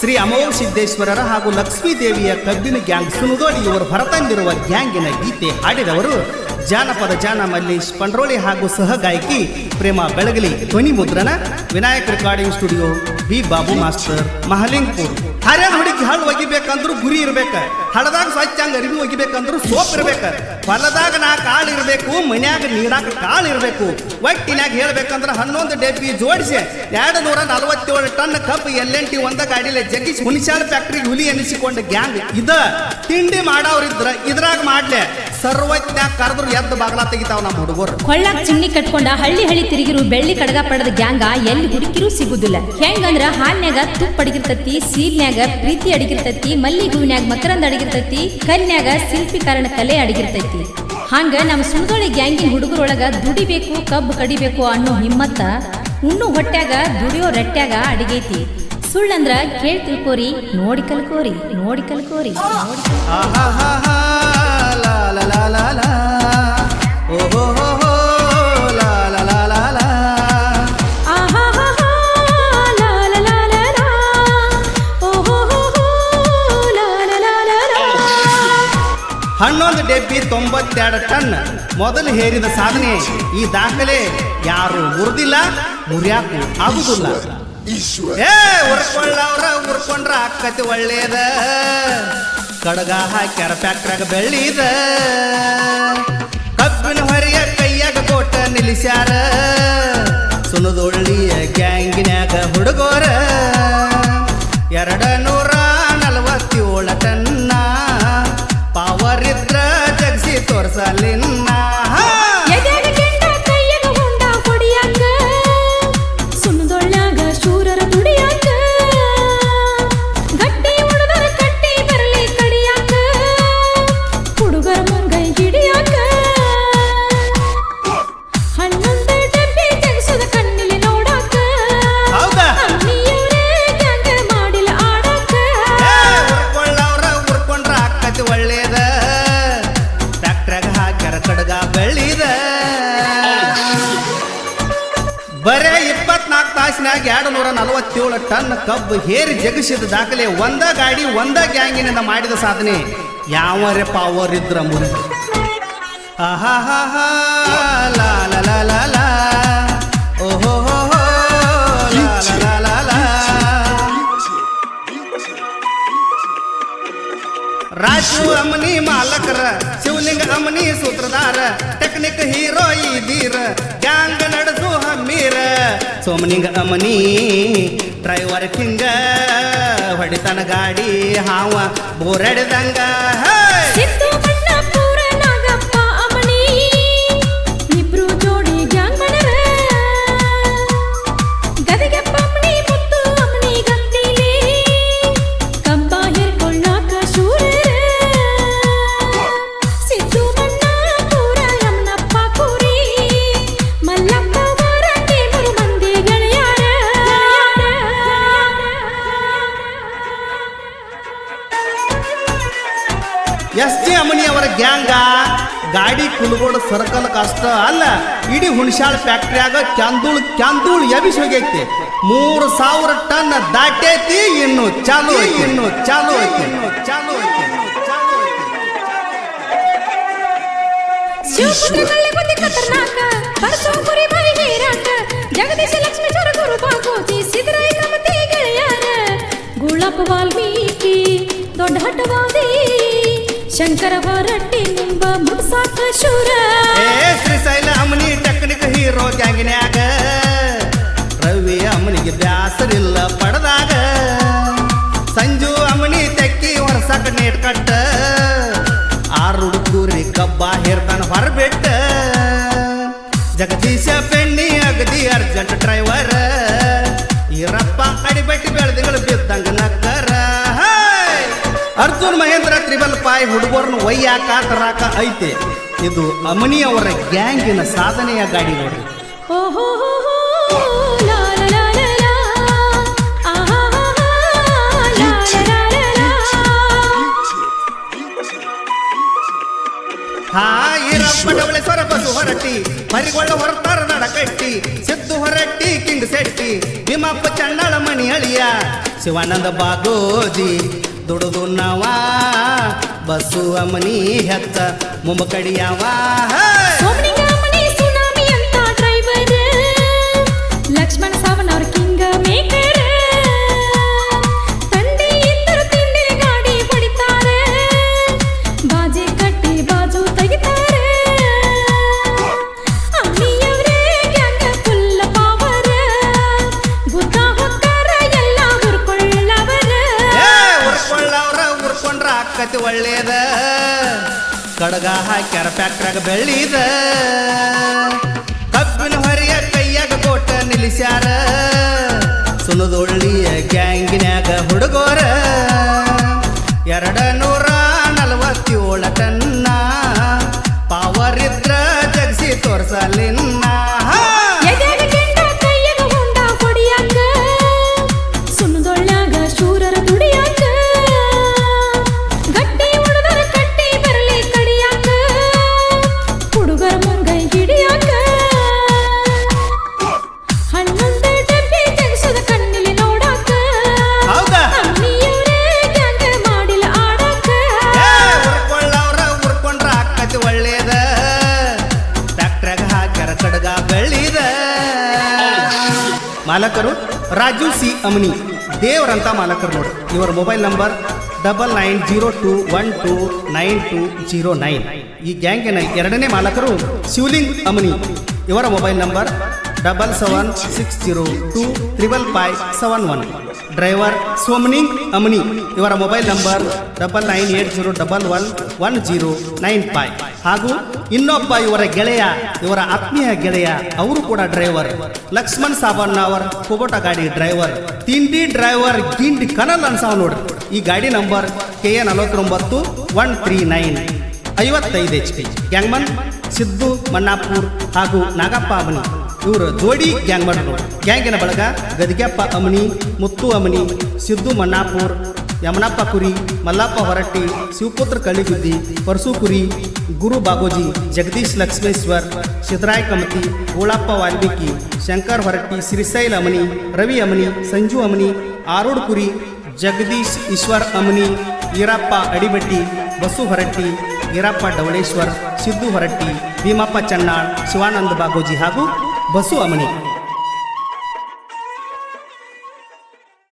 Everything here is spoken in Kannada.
ಶ್ರೀ ಅಮೋಲ್ ಸಿದ್ದೇಶ್ವರರ ಹಾಗೂ ಲಕ್ಷ್ಮೀ ದೇವಿಯ ಕಬ್ಬಿನ ಗ್ಯಾಂಗ್ ಸುನುದೋಡಿ ಇವರು ಹೊರತಂದಿರುವ ಗ್ಯಾಂಗಿನ ಗೀತೆ ಹಾಡಿದವರು ಜಾನಪದ ಜಾನ ಮಲ್ಲೇಶ್ ಪಂಡ್ರೋಳಿ ಹಾಗೂ ಸಹ ಗಾಯಕಿ ಪ್ರೇಮ ಬೆಳಗಲಿ ಧ್ವನಿ ಮುದ್ರಣ Vinayak recording studio B Babu master, Mahalingpur. Haryana ಹುಡುಗಿ ಹಳ್ಳು ಒಗಿಬೇಕಂದ್ರು ಗುರಿ ಇರ್ಬೇಕ. ಹಳದಾಗ ಸ್ವಚ್ಛ ಹಂಗ ಅರಿವಿ ಒಗಿಬೇಕಂದ್ರು ಸೋಪ್ ಇರ್ಬೇಕ. ಹೊಲದಾಗ ನಾ ಕಾಳು ಇರಬೇಕು, ಮನ್ಯಾಗ ನೀರಾಗ ಕಾಳು ಇರಬೇಕು. ಒಟ್ಟಿನ್ಯಾಗ ಹೇಳ್ಬೇಕಂದ್ರ ಹನ್ನೊಂದು ಡೆಬ್ಬಿ ಜೋಡಿಸಿ, ಎರಡು ನೂರ ನಲವತ್ತೇಳು ಟನ್ ಕಬ್ಬು ಎಲ್ಲೆಂಟಿ ಒಂದ ಗಾಡಿಲೆ ಜಗ್ಗಿಸಿ ಹುಣಿಸಾಲ ಫ್ಯಾಕ್ಟ್ರಿ ಹುಲಿ ಎನಿಸಿಕೊಂಡ ಗ್ಯಾಂಗ್ ಇದ. ತಿಂಡಿ ಮಾಡೋರಿದ್ರ ಇದ್ರಾಗ ಮಾಡ್ಲೆ. ಸರ್ವಜ್ಞ ಕರೆದ್ರು ಎದ್ದು ಬಾಗ್ಲ ತೆಗಿತಾವ ನಮ್ಮ ಹುಡುಗರು. ಕೊಳ್ಳ ಚಿನ್ನಿ ಕಟ್ಕೊಂಡ ಹಳ್ಳಿ ಹಳ್ಳಿ ತಿರುಗಿರು ಬೆಳ್ಳಿ ಕಡಗ ಪಡೆದ ಗ್ಯಾಂಗ ಎಲ್ಲಿ ಹುಡುಕಿರು ಸಿಗುದಿಲ್ಲ. ಹೆಂಗಂದ್ರ ಹಾಲ್ನ್ಯಾಗ ತುಪ್ಪ ಅಡಗಿರ್ತತಿ ಸೀಲ್ನ್ಯಾಗ ಪ್ರೀತಿ ಅಡಗಿರ್ತತಿ ಮಲ್ಲಿ ಹೂವಿನ್ಯಾಗ ಮಕರಂದ ಅಡಗಿರ್ತತಿ ಕಲ್ನ್ಯಾಗ ಶಿಲ್ಪಿ ಕಾರಣ ಕಲೆ ಅಡಗಿರ್ತೈತಿ. ಹಂಗ ನಮ್ಮ ಸುಂದೋಳಿ ಗ್ಯಾಂಗಿನ ಹುಡುಗರೊಳಗ ದುಡಿಬೇಕು ಕಬ್ಬು ಕಡಿಬೇಕು ಅನ್ನೋ ಹಿಮ್ಮತ್ತ ಉಣ್ಣು ಹೊಟ್ಟ್ಯಾಗ ದುಡಿಯೋ ರಟ್ಟ್ಯಾಗ ಅಡಿಗೈತಿ. ಸುಳ್ಳಂದ್ರ ಕೇಳ್ ತಿಳ್ಕೋರಿ ನೋಡಿ ಕಲ್ಕೋರಿ ನೋಡಿ ಕಲ್ಕೋರಿ ನೋಡಿ ಹನ್ನೊಂದು ಡೆಬ್ಬಿ ತೊಂಬತ್ತೆರಡು ಟನ್ ಮೊದಲು ಹೇರಿದ ಸಾಧನೆ ಈ ದಾಖಲೆ ಯಾರು ಮುರಿದಿಲ್ಲ ಮುರಿಯಾಕು ಆಗುದಿಲ್ಲ ಏ ಉರ್ಕೊಳ್ಳವ್ರ ಉರ್ಕೊಂಡ್ರ ಅಕ್ಕತಿ ಒಳ್ಳೇದ ಕಡಗ ಹಾಕ್ಯಾರ ಫ್ಯಾಕ್ಟ್ರಾಗ ಬೆಳ್ಳಿದ. ಕಬ್ಬಿನ ಹೊರೆಯ ಕೈಯಾಗ ಕೋಟ ನಿಲ್ಲಿಸ್ಯಾರ. ಸುನದೊಳ್ಳಿಯ ಗ್ಯಾಂಗಿನ್ಯಾಗ ಹುಡುಗೋರ. ಎರಡ ನೂರ ನಲವತ್ತೇಳ ಟನ್ನ ಪವರ್ ಇದ್ರ ಜಗಸಿ ತೋರ್ಸಲಿನ್ನ. ಬರೇ ಇಪ್ಪತ್ನಾಲ್ಕು ತಾಸಿನಾಗ ಎರಡು ನೂರ ನಲವತ್ತೇಳು ಟನ್ ಕಬ್ಬು ಹೇರಿ ಜಗಿಸಿದ ದಾಖಲೆ ಒಂದ ಗಾಡಿ ಒಂದ ಗ್ಯಾಂಗಿನಿಂದ ಮಾಡಿದ ಸಾಧನೆ ಯಾವರೇ ಪವರ್ ಇದ್ರ ಮುರಿ ಲಾ ಲಾ ಲಾ ಲಾ. ಓಹೋ. ರಾಜು ಅಮನಿ ಮಾಲಕರ, ಶಿವಲಿಂಗ ಅಮನಿ ಸೂತ್ರಧಾರ ಟೆಕ್ನಿಕ್ ಹೀರೋ ಈ ಸೋಮನಿಂಗ ಅಮನಿ ಡ್ರೈವರ್ ಕಿಂಗ ಹೊಡಿತನ ಗಾಡಿ ಹಾವ ಬೋರಡಿದಂಗ ಗಾಡಿ ಕುಲ್ಗೋಡ್ ಸರ್ಕಲ್ ಕಷ್ಟ ಅಲ್ಲ ಇಡೀ ಹುಣಶಾಳ ಫ್ಯಾಕ್ಟ್ರಿಯಾಗ ಕ್ಯಾಂದೂಳ್ ಕ್ಯಾಂದೂಳ್ ಎಬಿಸ್ ಹೋಗೈತಿ. ಮೂರು ಸಾವಿರ ಟನ್ ದಾಟೈತಿ ಇನ್ನು ಚಾಲು ಇನ್ನು ಚಾಲು ಐತಿ. ಇನ್ನು ಚಾಲು ಐತಿ. ಜಗದೀಶ ಲಕ್ಷ್ಮೇಶ್ವರ ಗುರು ಬಾಗೋಜಿ ಸಿದ್ದರಾಯ ಕ್ರಮತಿ ಗೆಳೆಯಾರ. ಗುಳಪ್ಪ ವಾಲ್ಮೀಕಿ ದೊಡ್ಡ ಹಠವಾದಿ ಶಂಕರ ಹೊರಟ್ಟಿ ಮುಡ್ಸಾಕ ಶೂರ ಏ ಶ್ರೀಶೈಲ ಅಮನಿ ಟೆಕ್ನಿಕ್ ಹೀರೋ ಗ್ಯಾಂಗಿನ್ಯಾಗ. ರವಿ ಅಮನಿಗೆ ಬ್ಯಾಸರಿಲ್ಲ ಪಡೆದಾಗ. ಸಂಜು ಅಮನಿ ತೆಕ್ಕಿ ಹೊರಸಕ ನೀಟ್ ಕಟ್ಟ. ಆರು ಹುಡುಗೂರಿ ಕಬ್ಬ ಹೇರ್ತಾನ ಹೊರಬಿಟ್ಟ. ಜಗದೀಶ ಪೆಣ್ಣಿ ಅಗದಿ ಅರ್ಜೆಂಟ್ ಡ್ರೈವರ್. ಇರಪ್ಪ ಅಡಿಬಟ್ಟಿ ಬೆಳೆದಿಗಳು ಬಿದ್ದಂಗ ನಕ್ಕರ ಹಾಯ್! ಅರ್ಜುನ್ ಮಹೇಂದ್ರ ತ್ರಿಬಲ್ ಪಾಯ್ ಹುಡುಗರ್ನ ಒಯ್ಯಾಕ ತರಾಕ ಐತೆ ಇದು ಅಮನಿ ಅವರ ಗ್ಯಾಂಗಿನ ಸಾಧನೆಯ ಗಾಡಿ ನೋಡಿ ಓಹೋ ಲಾ ಲಾ ಲಾ ಲಾ ಲಾ. ಆಹಾಹಾಹಾ, ಲಾ ಲಾ ಲಾ ಲಾ ಲಾ. ಹಾ ಈರಪ್ಪ ಡಬಳೇಶ್ವರ ಬಸು ಹೊರಟಿ ಮರಿಗೊಳ್ಳ ಹೊರತಾರ ನಡಕಟ್ಟಿ ಸಿದ್ದು ಹೊರಟ್ಟಿ ಕಿಂಗ್ ಸೆಟ್ಟಿ ಭೀಮಪ್ಪ ಚಂಡಾಳ ಮಣಿ ಅಳಿಯ ಶಿವಾನಂದ ಬಾಗೋಜಿ ದುಡುದು ನಾವ? ಬಸ್ಸು ಅಮನಿ ಹೆತ್ತ ಮುಂಬಕಡಿಯವಾ? ಒಳ್ಳೇದ ಕಡಗ ಹಾಕ್ಯಾರ ಫ್ಯಾಕ್ಟ್ರಾಗ ಬೆಳ್ಳಿದ ಕಬ್ಬಿನ ಹೊರೆಯ ಕೈಯಾಗ ಕೋಟ ನಿಲ್ಲಿಸ್ಯಾರ. ಸುನದೊಳ್ಳಿಯ ಗ್ಯಾಂಗಿನ್ಯಾಗ ಹುಡುಗೋರ. ಎರಡ ನೂರ ನಲವತ್ತೇಳ ಟನ್ನ ಪಾವರ್ ಇದ್ರ ಜಗಸಿ ತೋರ್ಸಲಿನ್ನ ಮಾಲಕರು ರಾಜು ಸಿ ಅಮ್ನಿ. ದೇವರಂತ ಮಾಲಕರು ನೋಡಿ. ಇವರ mobile number double nine zero two one two nine two zero nine. ಈ ಗ್ಯಾಂಗಿನ ಎರಡನೇ ಮಾಲಕರು ಶಿವಲಿಂಗ್ ಅಮ್ನಿ. ಇವರ mobile number double seven six zero two triple five seven one. Driver Somaning Amani. ಇವರ mobile number double nine eight zero double one one zero nine five. ಹಾಗೂ ಇನ್ನೊಬ್ಬ ಇವರ ಗೆಳೆಯ, ಇವರ ಆತ್ಮೀಯ ಗೆಳೆಯ, ಅವರು ಕೂಡ ಡ್ರೈವರ್ ಲಕ್ಷ್ಮಣ್ ಸಾಬಣ್ಣ ಅವರ, ಕುಬೋಟ ಗಾಡಿ ಡ್ರೈವರ್ ತಿಂಡಿ ಡ್ರೈವರ್ ಗಿಂಡಿ ಕನಲ್ ಅನ್ಸಾವ್ ನೋಡ್ರಿ. ಈ ಗಾಡಿ ನಂಬರ್ ಕೆ ಎ ನಲವತ್ತೊಂಬತ್ತು ಒನ್ ತ್ರೀ ನೈನ್ ಐವತ್ತೈದು H P gangman, Siddu, Mannapur ಹಾಗೂ ನಾಗಪ್ಪ ಅಮನಿ ಇವರು ಜೋಡಿ ಗ್ಯಾಂಗ್ ನೋಡಿ ಗ್ಯಾಂಗಿನ ಬಳಗ ಗದಿಗೆಪ್ಪ ಅಮನಿ ಮುತ್ತು ಅಮನಿ ಸಿದ್ದು ಮನ್ನಾಪುರ್ ಯಮನಪ್ಪ ಕುರಿ, ಮಲ್ಲಪ್ಪ ಹೊರಟ್ಟಿ, ಶಿವಪುತ್ರ ಕಳಿಗುದ್ದಿ ಪರಸು ಕುರಿ, ಗುರು ಬಾಗೋಜಿ, ಜಗದೀಶ್ ಲಕ್ಷ್ಮೇಶ್ವರ್ ಸಿದ್ದರಾಯ ಕಮತಿ, ಗೋಳಪ್ಪ ವಾಲ್ಮೀಕಿ, ಶಂಕರ್ ಹೊರಟ್ಟಿ ಶ್ರೀಶೈಲ್ ಅಮನಿ, ರವಿ ಅಮನಿ, ಸಂಜು ಅಮನಿ, ಆರೋಡ್ ಕುರಿ, ಜಗದೀಶ್ ಈಶ್ವರ್ ಅಮನಿ, ಈರಪ್ಪ ಅಡಿಬಟ್ಟಿ, ಬಸು ಹೊರಟ್ಟಿ, ಈರಪ್ಪ ಡವಳೇಶ್ವರ್, ಸಿದ್ದು ಹೊರಟ್ಟಿ, ಭೀಮಪ್ಪ ಚನ್ನಾಳ್, ಶಿವಾನಂದ ಬಾಗೋಜಿ ಹಾಗೂ ಬಸು ಅಮನಿ.